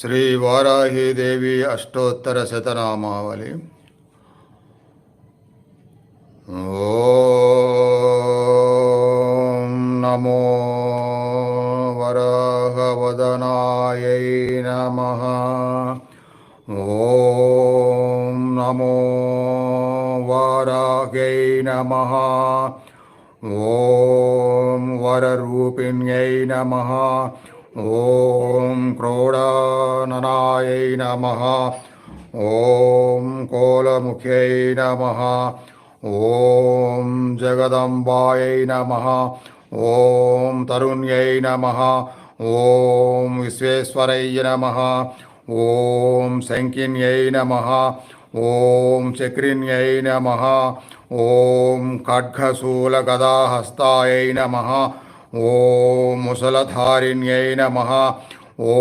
श्री वाराही देवी अष्टोत्तर शतनामावली ओम नमो वराहवदनायै नम। ओ नमो वाराह्यै नमः। ओम वररूपिण्यै नमः। ॐ क्रोडाननायै नमः। ॐ कोलमुख्यै नमः। ॐ जगदम्बायै नमः। ॐ तरुण्यै नमः। ॐ विश्वेश्वरै नमः। ॐ शङ्किन्यै नमः। ॐ चक्रिन्यै नमः। ॐ खड्गशूलगदाहस्तायै नमः। ओ मुसलधारिण्य नम। ओ